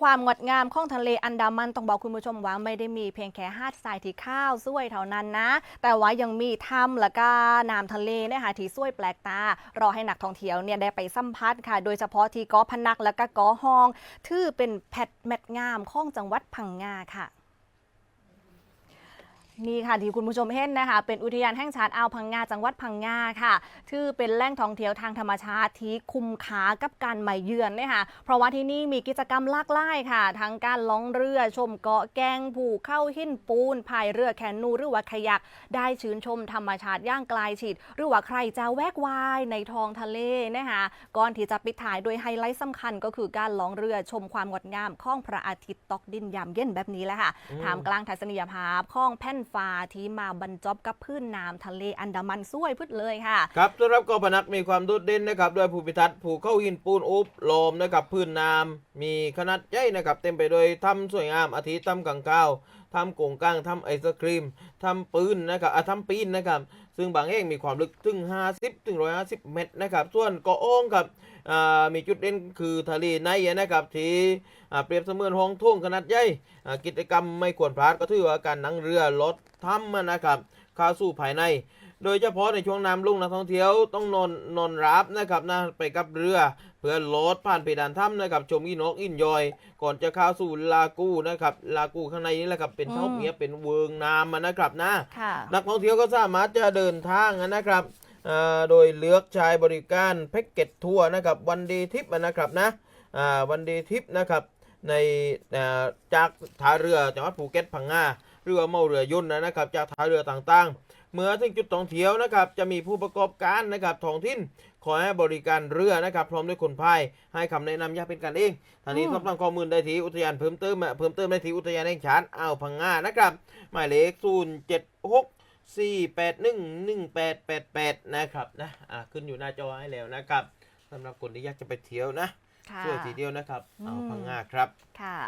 ความงดงามของทะเลอันดามันต้องบอกคุณผู้ชมว่าไม่ได้มีเพียงแค่หาดทรายที่ข้าวสวยเท่านั้นนะ แต่ว่ายังมีถ้ำและก็น้ำทะเลเนี่ยค่ะที่สวยแปลกตา รอให้นักท่องเที่ยวเนี่ยได้ไปสัมผัสค่ะ โดยเฉพาะที่เกาะพนักและก็เกาะฮอง ถือเป็นแพทแมทงามของจังหวัดพังงาค่ะ นี่ค่ะที่คุณผู้ชมเห็นนะคะ เป็นอุทยานแห่งชาติอ่าวพังงาจังหวัดพังงาค่ะถือเป็นแหล่งท่องเที่ยวทางธรรมชาติที่คุ้มค่ากับการมาเยือนเนี่ยค่ะเพราะว่าที่นี่มีกิจกรรมหลากหลายค่ะ ทั้งการล่องเรือชมเกาะแกงผูเข้าหินปูนพายเรือแคนูหรือว่าขยัก ได้ชื่นชมธรรมชาติย่างไกลชิดหรือว่าใครจะแวกวายในท้องทะเลนะคะก่อนที่จะปิดท้ายโดยไฮไลท์สำคัญก็คือการล่องเรือชมความงดงามของพระอาทิตย์ตกดินยามเย็นแบบนี้แหละค่ะอืมท่ามกลางทัศนียภาพของแผ่นฟ้าที่มาบรรจบกับพื้นน้ำทะเลอันดามันสวยพึดเลยค่ะ ครับสำหรับเกาะพนักมีความโดดเด่นนะครับด้วยภูมิทัศน์ภูเข้าหินปูนอุบโลมนะครับพื้นน้ำมีขนาดใหญ่นะครับเต็มไปด้วยถ้ำสวยงามอาทิตย์ถ้ำกังก้าว ทำโกงก้างทำไอศครีมทำปืนนะครับอะทำปีนนะครับ ซึ่งบางแห่งมีความลึกถึง 50ถึง150 เมตรนะครับ ส่วนเกาะโอ่งครับอ่ามีจุดเด่นคือทะเลในนะครับ ที่อ่าเปรียบเสมือนห้องทุ่งขนาดใหญ่อ่ากิจกรรมไม่ควรพลาดก็ถือว่าการนั่งเรือรถถ้ำนะครับ เข้าสู่ภายใน โดยเฉพาะในช่วงน้ำลุ่งนักท่องเที่ยวต้องนอนนอนรับนะครับนะไปกับเรือ เพื่อลดผ่านเพดานถ้ำนะครับชมอินกอินยอย ก่อนจะเข้าสู่ลากูนะครับลากูข้างในนี้แหละครับเป็นอืมเท่าเมียเป็นเวิงน้ำอะนะครับนะ ค่ะ นักท่องเที่ยวก็สามารถจะเดินทางนะครับเอ่อโดยเลือกใช้บริการแพ็กเกจทัวร์นะครับวันเดย์ทิปนะครับนะอ่าวันเดย์ทิปนะครับในเอ่อจากท่าเรือจังหวัดภูเก็ตพังงา เรือเมาเรือยนต์นะครับ จากท่าเรือต่างๆ เมื่อถึงจุดท่องเที่ยวนะครับ จะมีผู้ประกอบการนะครับท้องถิ่นคอยให้บริการเรือนะครับ พร้อมด้วยคนพายให้คำแนะนำอย่างเป็นกันเองทางนี้อืมสอบถามข้อมูลได้ที่อุทยานเพิ่มเติมอะเพิ่มเติมได้ที่อุทยานแห่งชาติอ่าวพังงานะครับ หมายเลข0 7 6 4 8 1 1 8 8 8นะครับนะอ่าขึ้นอยู่หน้าจอให้แล้วนะครับสำหรับคนที่อยากจะไปเที่ยวนะค่ะช่วยทีเดียวนะครับอืมอ่าวพังงาครับค่ะ